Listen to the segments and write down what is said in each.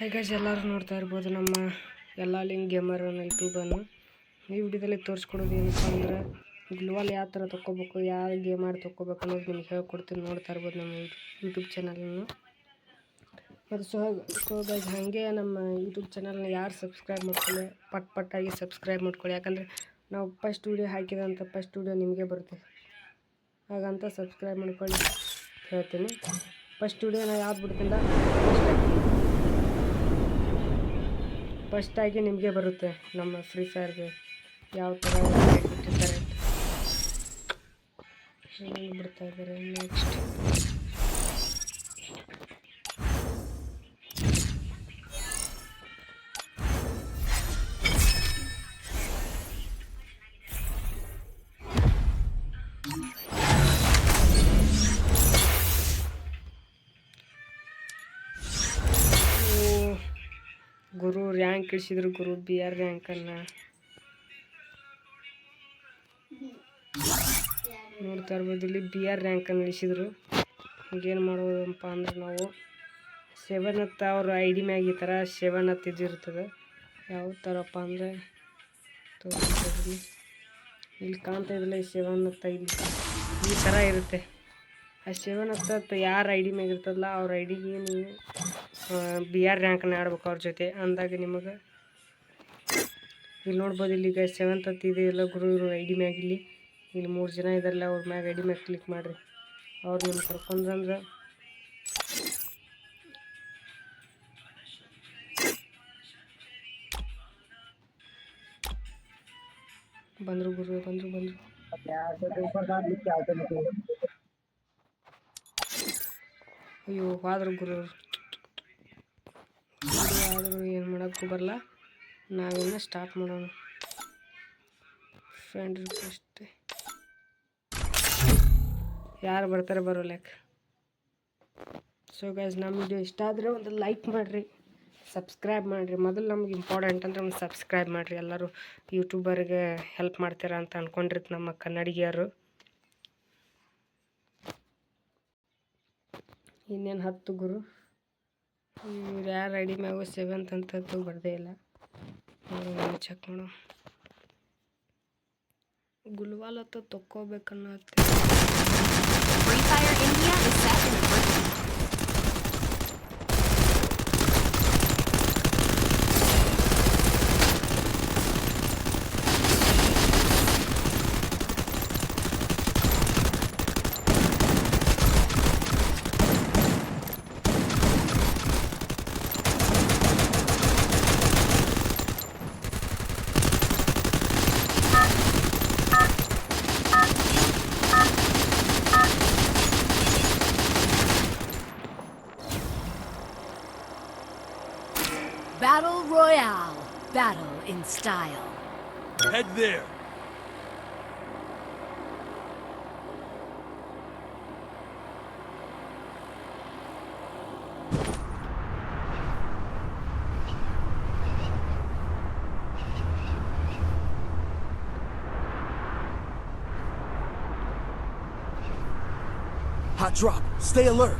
ಹೈಗಾಜ್ ಎಲ್ಲರೂ ನೋಡ್ತಾ ಇರ್ಬೋದು. ನಮ್ಮ ಎಲ್ಲ ಲಿಂಗ್ ಗೇಮರ್ ಅನ್ನೋ ಯೂಟ್ಯೂಬನ್ನು. ಈ ವಿಡಿಯೋದಲ್ಲಿ ತೋರಿಸ್ಕೊಡೋದು ಏನಪ್ಪ ಅಂದ್ರೆ, ಗ್ಲೋವಲ್ ಯಾವ ಥರ ತೊಗೋಬೇಕು ಯಾವ ಗೇಮ್ ಆಡಿ ತೊಗೋಬೇಕು ಅನ್ನೋದು ನಿಮ್ಗೆ ಹೇಳ್ಕೊಡ್ತೀನಿ ನೋಡ್ತಾ ಇರ್ಬೋದು ನಮ್ಮ ಯೂಟ್ಯೂಬ್ ಚಾನಲನ್ನು ಮತ್ತು ಸೊ ಸೊ ಗೈಸ್ ಹಾಗೆ ನಮ್ಮ ಯೂಟ್ಯೂಬ್ ಚಾನಲ್ನ ಯಾರು ಸಬ್ಸ್ಕ್ರೈಬ್ ಮಾಡ್ಕೊಳ್ಳಿ, ಪಟ್ ಪಟ್ಟಾಗಿ ಸಬ್ಸ್ಕ್ರೈಬ್ ಮಾಡ್ಕೊಳ್ಳಿ. ಯಾಕಂದರೆ ನಾವು ಫಸ್ಟ್ ವಿಡಿಯೋ ಹಾಕಿದಂಥ ಫಸ್ಟ್ ವಿಡಿಯೋ ನಿಮಗೆ ಬರುತ್ತೆ. ಹಾಗಂತ ಸಬ್ಸ್ಕ್ರೈಬ್ ಮಾಡ್ಕೊಳ್ಳಿ ಹೇಳ್ತೀನಿ. ಫಸ್ಟ್ ವೀಡಿಯೋ ನಾವು ಯಾವ್ದು ಬಿಡ್ತಿಲ್ಲ ಫಸ್ಟಾಗಿ ನಿಮಗೆ ಬರುತ್ತೆ ನಮ್ಮ ಫ್ರೀ ಫೈರ್ಗೆ ಯಾವ ಥರ ಬಿಟ್ಟಿದ್ದಾರೆ ಇದ್ದಾರೆ ನೆಕ್ಸ್ಟ್ ರ್ಯಾಂಕ್ ಇಳಿಸಿದ್ರು ಗುರು, ಬಿ ಆರ್ ರ್ಯಾಂಕನ್ನು ನೋಡ್ತಾ ಇರ್ಬೋದು ಇಲ್ಲಿ ಬಿ ಆರ್ ರ್ಯಾಂಕನ್ನು ಇಳಿಸಿದ್ರು. ಈಗೇನು ಮಾಡ್ಬೋದಪ್ಪ ಅಂದ್ರೆ ನಾವು ಸೆವೆನ್ ಹತ್ತ ಅವ್ರ ಐ ಡಿ ಮ್ಯಾಗ ಈ ಥರ ಸೆವೆನ್ ಹತ್ತು ಇದಿರ್ತದೆ ಯಾವ ಥರಪ್ಪ ಅಂದರೆ ಇಲ್ಲಿ ಕಾಣ್ತಾ ಇದ್ದಿಲ್ಲ ಈ ಸೆವೆನ್ ಹತ್ತ ಇಲ್ಲಿ ಈ ಥರ ಇರುತ್ತೆ. ಆ ಸೆವೆನ್ ಹತ್ತ ಯಾರ ಐ ಡಿ ಮ್ಯಾಗ ಇರ್ತದಲ್ಲ ಅವ್ರ ಐ ಡಿಗೆ ನೀವು ಬಿ ಆರ್ ರ್ಯಾಂಕನ್ನ ಆಡ್ಬೇಕು ಅವ್ರ ಜೊತೆ ಅಂದಾಗ ನಿಮಗೆ. ಇಲ್ಲಿ ನೋಡ್ಬೋದು ಇಲ್ಲಿ ಈಗ ಸೆವೆಂತ್ ಹತ್ತು ಇದೆ. ಎಲ್ಲ ಗುರು ಐ ಡಿ ಮ್ಯಾಗ ಇಲ್ಲಿ. ಇಲ್ಲಿ ಮೂರು ಜನ ಇದಾರಲ್ಲ, ಅವ್ರ ಮ್ಯಾಗ ಐ ಡಿ ಮ್ಯಾಗ ಕ್ಲಿಕ್ ಮಾಡಿರಿ. ಅವ್ರು ನಿಮ್ಗೆ ಕರ್ಕೊಂಡ್ರಂದ್ರೆ ಬಂದರು ಗುರು, ಬಂದರು ಬಂದರು. ಅಯ್ಯೋ ಹೋದ್ರು ಗುರು ಆದರೂ ಏನು ಮಾಡೋಕ್ಕೂ ಬರಲ್ಲ. ನಾವಿನ್ನ ಸ್ಟಾರ್ಟ್ ಮಾಡೋಣ. ಫ್ರೆಂಡ್ ರಿಕ್ವೆಸ್ಟ್ ಯಾರು ಬರ್ತಾರೆ ಬರೋ ಲೆಕ್ಕ. ಸೊ ಗೈಸ್ ನಮ್ಮ ವಿಡಿಯೋ ಇಷ್ಟ ಆದರೆ ಒಂದು ಲೈಕ್ ಮಾಡಿರಿ ಸಬ್ಸ್ಕ್ರೈಬ್ ಮಾಡಿರಿ. ಮೊದಲು ನಮ್ಗೆ ಇಂಪಾರ್ಟೆಂಟ್ ಅಂದರೆ ಒಂದು ಸಬ್ಸ್ಕ್ರೈಬ್ ಮಾಡಿರಿ. ಎಲ್ಲರೂ ಯೂಟ್ಯೂಬರ್ಗೆ ಹೆಲ್ಪ್ ಮಾಡ್ತೀರಾ ಅಂತ ಅಂದ್ಕೊಂಡಿರ್ತ ನಮ್ಮ ಕನ್ನಡಿಗರು. ಇನ್ನೇನು ಹತ್ತು ಗುರು? ಇವ್ರು ಯಾರು ಐ ಡಿ ಸೆವೆಂತ್ ಅಂತದ್ದು ಬರ್ದೇ ಇಲ್ಲ. ಚೆಕ್ ಮಾಡು ಗುಲ್ವಾಲ್ ಹತ್ತ ತೊಕ್ಕೋಬೇಕನ್ನೋ Battle in style. Head there. Hot drop. Stay alert.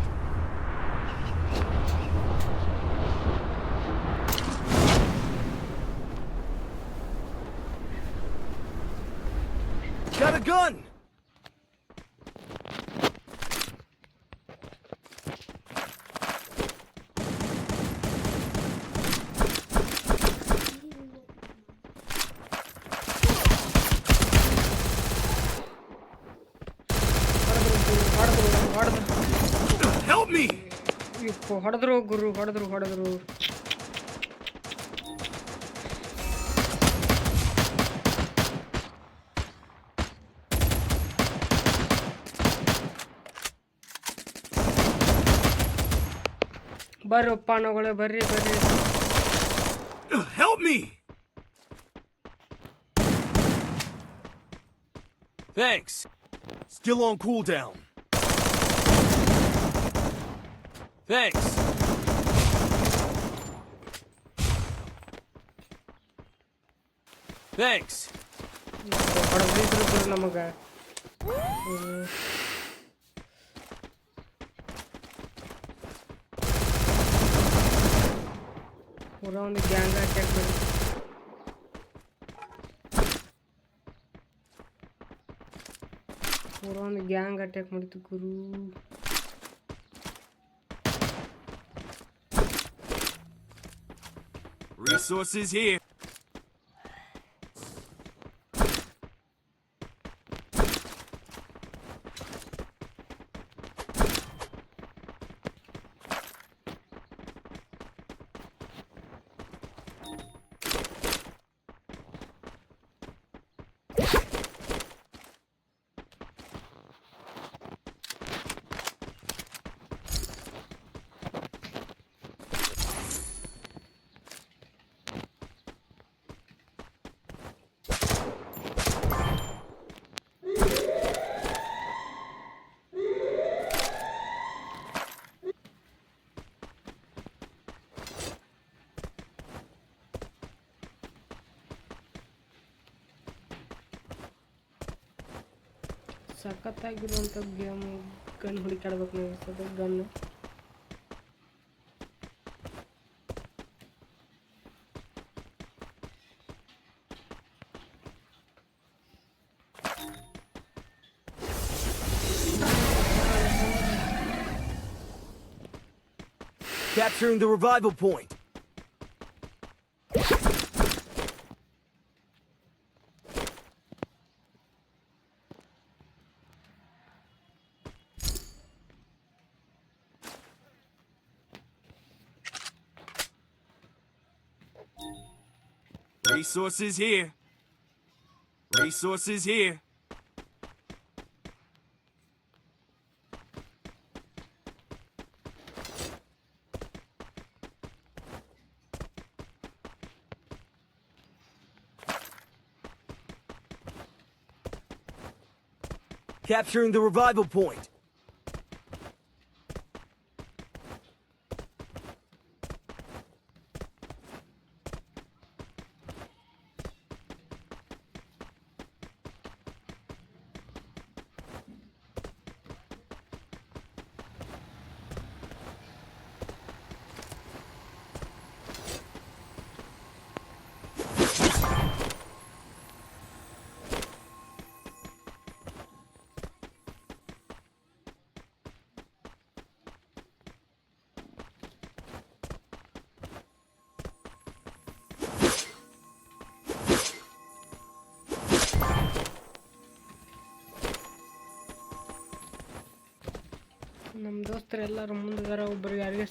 a gun! ಹೊಡೆದ್ರು ಹೊಡೆದ್ರು Help me! ಇಪ್ಪ ಹೊಡೆದ್ರು ಗುರು ಹೊಡೆದ್ರು ಹೊಡೆದ್ರು ಬರ್ರಪ್ಪ ನಾವುಗಳೇ ಬರ್ರಿ ಬರ್ರಿ Help me! Thanks. Still on cooldown. Thanks. Thanks. ಹೊಡೆದಿದ್ರು ಗುರು ನಮಗೆ ಪೂರ ಒಂದು ಗ್ಯಾಂಗ್ ಅಟ್ಯಾಕ್ ಮಾಡಿ ಪೂರ ಒಂದು ಗ್ಯಾಂಗ್ ಅಟ್ಯಾಕ್ ಮಾಡಿತ್ತು ಗುರು Resources here. ಸಖತ್ತಾಗಿರುವಂಥ ಗೇಮ್ ಗನ್ ಹುಡುಕಾಡ್ಬೇಕು ನಾವು ಸದ gun Capturing the revival point. Resources here. Resources here. Capturing the revival point. ನಮ್ಮ ದೋಸ್ತರು ಎಲ್ಲರೂ ಮುಂದಿದಾರ ಒಬ್ಬರಿಗೆ ಯಾರಿಗೆ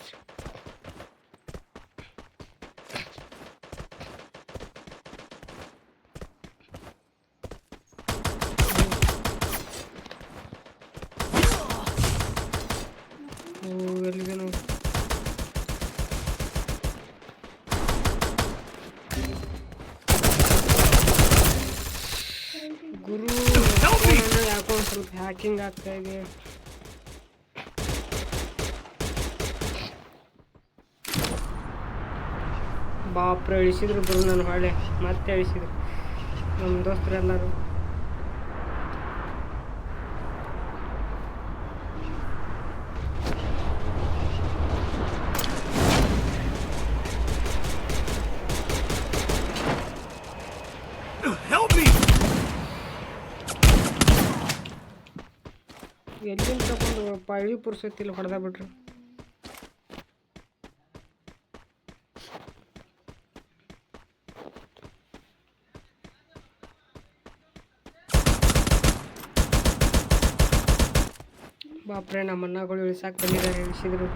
ಗುರು ಯಾಕೋ ಒಂದ್ ಸ್ವಲ್ಪ ಹ್ಯಾಕಿಂಗ್ ಆಗ್ತಾ ಇದೆ. ಬಾಪ್ರೆ ಇಳಿಸಿದ್ರು ಗುರು ನಾನು ಹೊಳೆ ಮತ್ತೆ ಇಳಿಸಿದ್ರು. ನಮ್ಮ ದೋಸ್ತರೆಲ್ಲರೂ! ಎಲ್ಲಿಂದ ತಗೊಂಡು ಪಳ್ಳಿ ಪುರ್ಸೊತ್ತಿಲ್ಲ ಹೊಡೆದ ಬಿಟ್ರು? ಬಾಪ್ರೆ ನಮ್ಮ ಅಣ್ಣಗಳು ಇಳಿಸಾಕ ಬಂದಿದ್ದಾರೆ ಇಳಿಸಿದ್ರು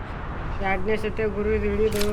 ಎರಡನೇ ಸತಿ ಗುರು ಇದು ಇಳಿದು